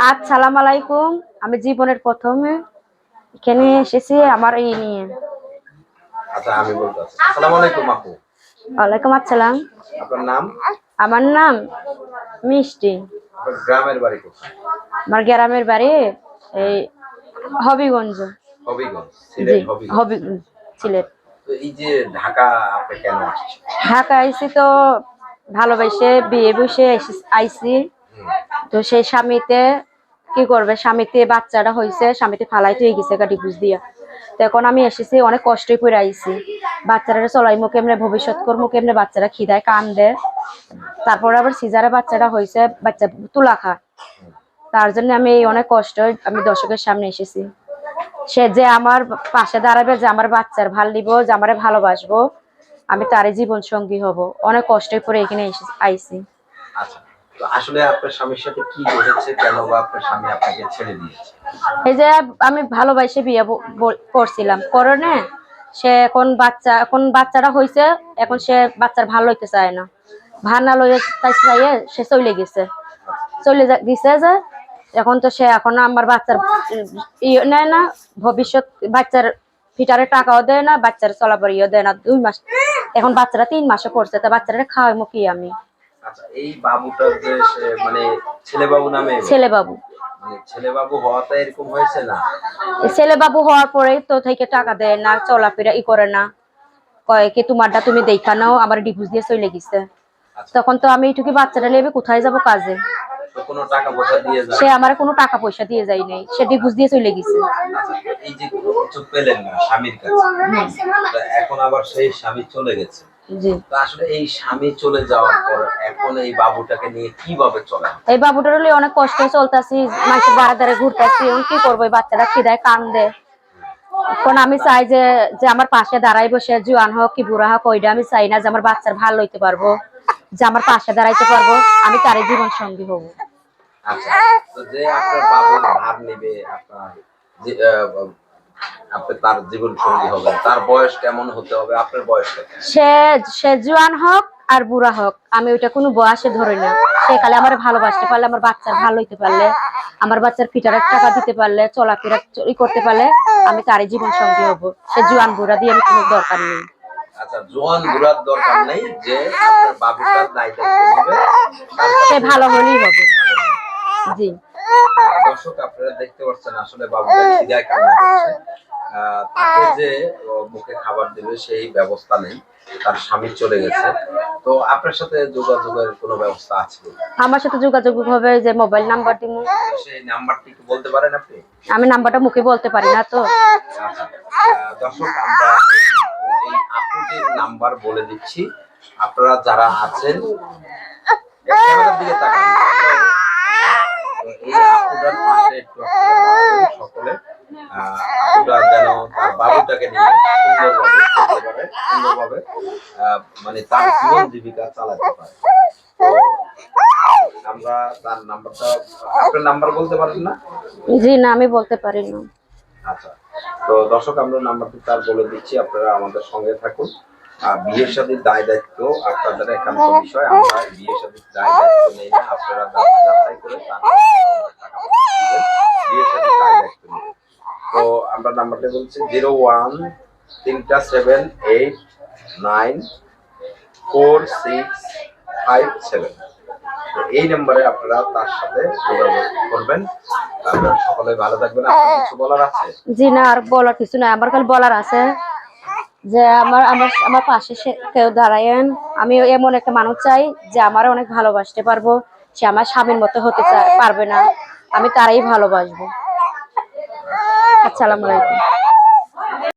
আসসালাম আলাইকুম। আমি জীবনের প্রথমে এখানে এসেছি আমার এই নিয়ে। আচ্ছা আমি বলতে আসসালামু আলাইকুম আপু। ওয়ালাইকুম আসসালাম। আপনার নাম? আমার নাম মিষ্টি। আপনার গ্রামের বাড়ি কোথায়? আমার গ্রামের বাড়ি এই হবিগঞ্জ। হবিগঞ্জ সিলেট হবিগঞ্জ। হবিগঞ্জ সিলেট। তো এই যে ঢাকা আপনি কেন আসছেন? ঢাকা আইসি তো ভালোবাসে বিয়ে বসে হুম, তো সেই স্বামীতে কি করবে? স্বামীতে বাচ্চাটা হয়েছে স্বামীতে ফালাইতে হয়ে গেছে গাড়ি বুঝ দিয়া। তো এখন আমি এসেছি, অনেক কষ্টই করে আইছি। বাচ্চারা চলাইমো কেমনে, ভবিষ্যৎ কর্ম কেমনে বাচ্চারা খিদায় কান্দে। তারপর আবার সিজারে বাচ্চাটা হয়েছে বাচ্চা তুলা খা তার জন্য আমি অনেক কষ্ট, আমি দর্শকের সামনে এসেছি। সে যে আমার পাশে দাঁড়াবে, যে আমার বাচ্চার ভালো দিব যে আমার ভালোবাসবো, আমি তারই জীবন সঙ্গী হব। অনেক কষ্টই করে এখানে এসে আইছি। আচ্ছা। আসলে আপনার স্বামীর সাথে কি ঘটেছে? কেন বা আপনার স্বামী আপনাকে ছেড়ে দিয়েছে? এই যে আমি ভালোবাসে বিয়ে করছিলাম। করনে, সে এখন বাচ্চা, এখন বাচ্চাটা হয়েছে এখন সে বাচ্চার ভালো হইতে চায় না। ভালো না লইতে চাইয়ে সে চলে গেছে। চলে গেছে যে, এখন তো সে এখন আমার বাচ্চার ইয়ে নেয় না। ভবিষ্যৎ বাচ্চার ফিটারে টাকাও দেয় না, বাচ্চার চলাপর ইয়ে দেয় না। দুই মাস, এখন বাচ্চারা তিন মাসে পড়ছে তা বাচ্চারা খাওয়াইমো কি আমি? এই বাবুটার যে মানে ছেলে বাবু নামে? ছেলে বাবু মানে ছেলে বাবু হওয়াতে এরকম হয়েছে না? ছেলে বাবু হওয়ার পরেই তো থেকে টাকা দেয় না চলাফেরা ই করে না। কয় কি তোমারটা তুমি দেখা নাও আমার ডিভোর্স দিয়ে চলে গেছে। আচ্ছা। তখন তো আমি এইটুকু বাচ্চাটা নেবে কোথায় যাব কাজে? তো কোনো টাকা পয়সা দিয়ে যায়? সে আমার কোনো টাকা পয়সা দিয়ে যায় নাই সে ডিভোর্স দিয়ে চলে গেছে। আচ্ছা এই যে কিছু পেলেন না স্বামীর কাছে এখন আবার সেই স্বামী চলে গেছে। আসলে এই স্বামী চলে যাওয়ার পর এখন এই বাবুটাকে নিয়ে কীভাবে চলে? এই বাবুটার হলে অনেক কষ্ট চলতেছি মাসে দাঁড়া ঘুরতেছি এখন কি করব? বাচ্চাটা খিদায় কান্দে। এখন আমি চাই যে যে আমার পাশে দাঁড়াই বসে জুয়ান হোক কি বুড়া হোক ওইটা আমি চাই না যে আমার বাচ্চার ভালো হইতে পারব যে আমার পাশে দাঁড়াইতে পারব আমি তারই জীবন সঙ্গী হব। আচ্ছা যে আপনার বাবুর ভার নেবে আপনার আপনি তার জীবন সঙ্গী হবেন। তার বয়স কেমন হতে হবে? আপনার বয়স সে সে জোয়ান হোক আর বুড়া হোক আমি ওইটা কোনো বয়সে ধরি না। সে খালি আমার ভালোবাসতে পারলে আমার বাচ্চার ভালো হইতে পারলে আমার বাচ্চার ফিটারের টাকা দিতে পারলে চলাফেরা ই করতে পারলে আমি তারই জীবন সঙ্গী হব। সে জোয়ান বুড়া দিয়ে আমি কোনো দরকার নেই। আচ্ছা জোয়ান ঘোরার দরকার নেই যে আপনার বাবুটার দায়িত্ব সে ভালো হলেই হবে। জি। দর্শক আপনারা দেখতে পাচ্ছেন আসলে বাবুটা খিদায় কান্না করছে। তাকে যে মুখে খাবার দেবে সেই ব্যবস্থা নেই। তার স্বামী চলে গেছে। তো আপনার সাথে যোগাযোগের কোনো ব্যবস্থা আছে? আমার সাথে যোগাযোগ হবে যে মোবাইল নাম্বার দিব সেই নাম্বারটি একটু বলতে পারেন আপনি? আমি নাম্বারটা মুখে বলতে পারি না তো। আচ্ছা। দর্শক আমরা এই আপুটির নাম্বার বলে দিচ্ছি। আপনারা যারা আছেন দিকে তাকান। এই আপুটার পাশে একটু তার নিয়ে সুন্দরভাবে সুন্দরভাবে মানে তার জীবন জীবিকা চালাতে পারে। আমরা তার নাম্বারটা আপনার নাম্বার বলতে পারেন না? জি না আমি বলতে পারি না। আচ্ছা তো দর্শক আমরা নাম্বারটি তার বলে দিচ্ছি আপনারা আমাদের সঙ্গে থাকুন। আর বিয়ের সাথে দায় দায়িত্ব আপনাদের একান্ত বিষয় আমরা বিয়ের সাথে দায় দায়িত্ব নেই না আপনারা যাচাই করে টাকা বিয়ের সাথে দায় দায়িত্ব নেই তো আমরা নাম্বারটা বলছি জিরো ওয়ান তিনটা seven eight nine four six five seven. তো এই নম্বরে আপনারা তার সাথে যোগাযোগ করবেন। আপনারা সকলে ভালো থাকবেন। আপনার কিছু বলার আছে? জি না, আর বলার কিছু নাই। আমার খালি বলার আছে যে আমার আমার আমার পাশে কেউ দাঁড়ায়েন। আমি এমন একটা মানুষ চাই যে আমার অনেক ভালোবাসতে পারব। সে আমার স্বামীর মতো হতে পারবে না। আমি তারাই ভালোবাসবো। আসসালামু আলাইকুম